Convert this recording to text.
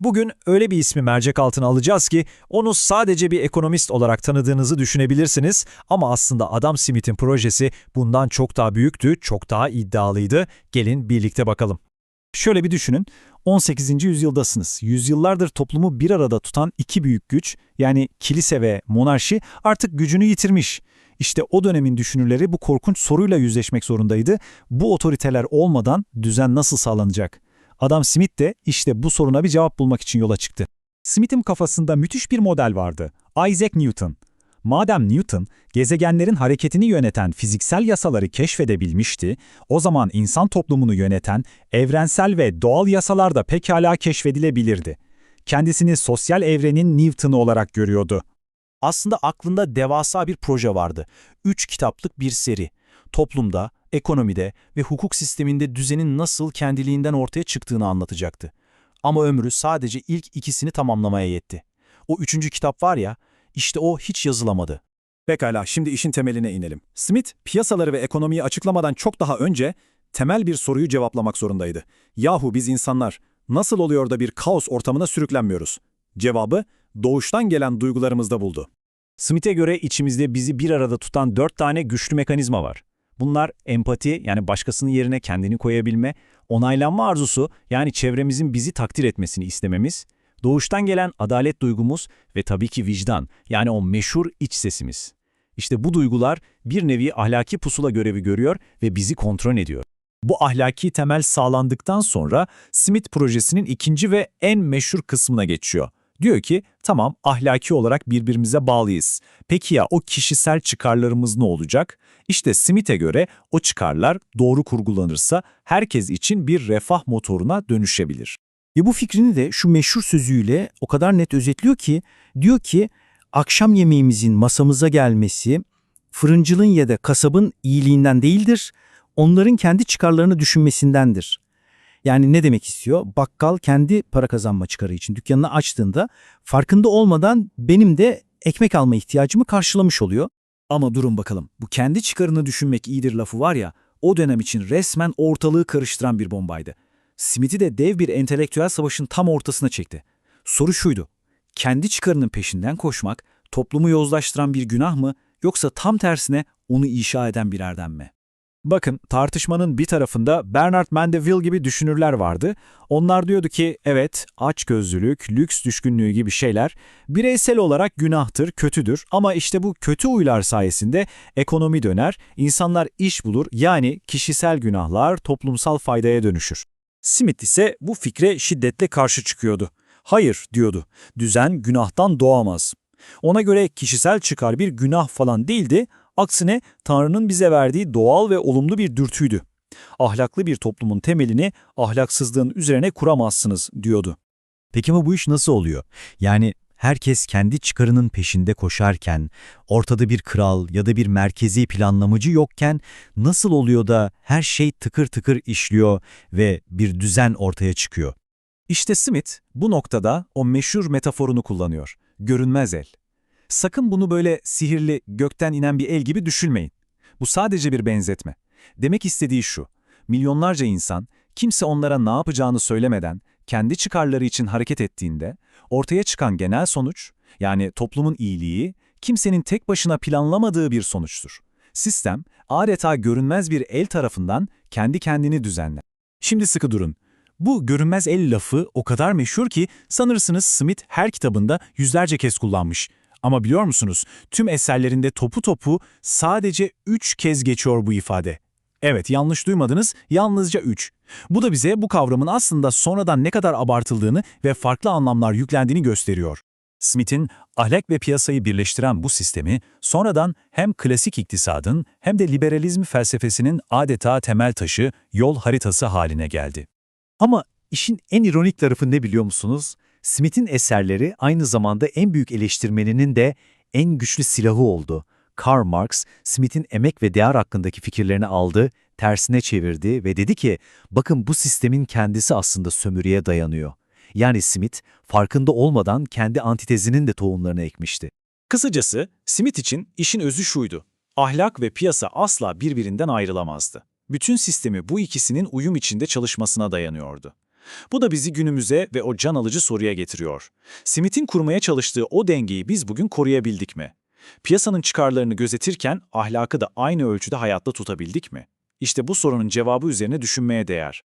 Bugün öyle bir ismi mercek altına alacağız ki onu sadece bir ekonomist olarak tanıdığınızı düşünebilirsiniz ama aslında Adam Smith'in projesi bundan çok daha büyüktü, çok daha iddialıydı. Gelin birlikte bakalım. Şöyle bir düşünün, 18. yüzyıldasınız. Yüzyıllardır toplumu bir arada tutan iki büyük güç, yani kilise ve monarşi artık gücünü yitirmiş. İşte o dönemin düşünürleri bu korkunç soruyla yüzleşmek zorundaydı. Bu otoriteler olmadan düzen nasıl sağlanacak? Adam Smith de işte bu soruna bir cevap bulmak için yola çıktı. Smith'in kafasında müthiş bir model vardı. Isaac Newton. Madem Newton, gezegenlerin hareketini yöneten fiziksel yasaları keşfedebilmişti, o zaman insan toplumunu yöneten evrensel ve doğal yasalar da pekala keşfedilebilirdi. Kendisini sosyal evrenin Newton'u olarak görüyordu. Aslında aklında devasa bir proje vardı. Üç kitaplık bir seri. Toplumda, ekonomide ve hukuk sisteminde düzenin nasıl kendiliğinden ortaya çıktığını anlatacaktı. Ama ömrü sadece ilk ikisini tamamlamaya yetti. O üçüncü kitap var ya, işte o hiç yazılamadı. Pekala, şimdi işin temeline inelim. Smith, piyasaları ve ekonomiyi açıklamadan çok daha önce temel bir soruyu cevaplamak zorundaydı. Yahu biz insanlar nasıl oluyor da bir kaos ortamına sürüklenmiyoruz? Cevabı doğuştan gelen duygularımızda buldu. Smith'e göre içimizde bizi bir arada tutan dört tane güçlü mekanizma var. Bunlar empati yani başkasının yerine kendini koyabilme, onaylanma arzusu yani çevremizin bizi takdir etmesini istememiz, doğuştan gelen adalet duygumuz ve tabii ki vicdan yani o meşhur iç sesimiz. İşte bu duygular bir nevi ahlaki pusula görevi görüyor ve bizi kontrol ediyor. Bu ahlaki temel sağlandıktan sonra Smith projesinin ikinci ve en meşhur kısmına geçiyor. Diyor ki tamam ahlaki olarak birbirimize bağlıyız. Peki ya o kişisel çıkarlarımız ne olacak? İşte Smith'e göre o çıkarlar doğru kurgulanırsa herkes için bir refah motoruna dönüşebilir. Ve bu fikrini de şu meşhur sözüyle o kadar net özetliyor ki, diyor ki akşam yemeğimizin masamıza gelmesi fırıncılığın ya da kasabın iyiliğinden değildir, onların kendi çıkarlarını düşünmesindendir. Yani ne demek istiyor? Bakkal kendi para kazanma çıkarı için dükkanını açtığında farkında olmadan benim de ekmek alma ihtiyacımı karşılamış oluyor. Ama durun bakalım, bu kendi çıkarını düşünmek iyidir lafı var ya, o dönem için resmen ortalığı karıştıran bir bombaydı. Smith'i de dev bir entelektüel savaşın tam ortasına çekti. Soru şuydu, kendi çıkarının peşinden koşmak, toplumu yozlaştıran bir günah mı, yoksa tam tersine onu inşa eden bir erdem mi? Bakın tartışmanın bir tarafında Bernard Mandeville gibi düşünürler vardı. Onlar diyordu ki evet açgözlülük, lüks düşkünlüğü gibi şeyler bireysel olarak günahtır, kötüdür ama işte bu kötü huylar sayesinde ekonomi döner, insanlar iş bulur yani kişisel günahlar toplumsal faydaya dönüşür. Smith ise bu fikre şiddetle karşı çıkıyordu. Hayır diyordu, düzen günahtan doğamaz. Ona göre kişisel çıkar bir günah falan değildi, aksine Tanrı'nın bize verdiği doğal ve olumlu bir dürtüydü. Ahlaklı bir toplumun temelini ahlaksızlığın üzerine kuramazsınız diyordu. Peki ama bu iş nasıl oluyor? Yani herkes kendi çıkarının peşinde koşarken, ortada bir kral ya da bir merkezi planlamacı yokken nasıl oluyor da her şey tıkır tıkır işliyor ve bir düzen ortaya çıkıyor? İşte Smith bu noktada o meşhur metaforunu kullanıyor. Görünmez el. Sakın bunu böyle sihirli, gökten inen bir el gibi düşünmeyin. Bu sadece bir benzetme. Demek istediği şu, milyonlarca insan, kimse onlara ne yapacağını söylemeden, kendi çıkarları için hareket ettiğinde, ortaya çıkan genel sonuç, yani toplumun iyiliği, kimsenin tek başına planlamadığı bir sonuçtur. Sistem, adeta görünmez bir el tarafından kendi kendini düzenler. Şimdi sıkı durun. Bu görünmez el lafı o kadar meşhur ki sanırsınız Smith her kitabında yüzlerce kez kullanmış. Ama biliyor musunuz, tüm eserlerinde topu topu sadece üç kez geçiyor bu ifade. Evet, yanlış duymadınız, yalnızca üç. Bu da bize bu kavramın aslında sonradan ne kadar abartıldığını ve farklı anlamlar yüklendiğini gösteriyor. Smith'in ahlak ve piyasayı birleştiren bu sistemi sonradan hem klasik iktisadın hem de liberalizm felsefesinin adeta temel taşı, yol haritası haline geldi. Ama işin en ironik tarafı ne biliyor musunuz? Smith'in eserleri aynı zamanda en büyük eleştirmeninin de en güçlü silahı oldu. Karl Marx, Smith'in emek ve değer hakkındaki fikirlerini aldı, tersine çevirdi ve dedi ki, bakın bu sistemin kendisi aslında sömürüye dayanıyor. Yani Smith, farkında olmadan kendi antitezinin de tohumlarını ekmişti. Kısacası Smith için işin özü şuydu. Ahlak ve piyasa asla birbirinden ayrılamazdı. Bütün sistemi bu ikisinin uyum içinde çalışmasına dayanıyordu. Bu da bizi günümüze ve o can alıcı soruya getiriyor. Smith'in kurmaya çalıştığı o dengeyi biz bugün koruyabildik mi? Piyasanın çıkarlarını gözetirken ahlakı da aynı ölçüde hayatta tutabildik mi? İşte bu sorunun cevabı üzerine düşünmeye değer.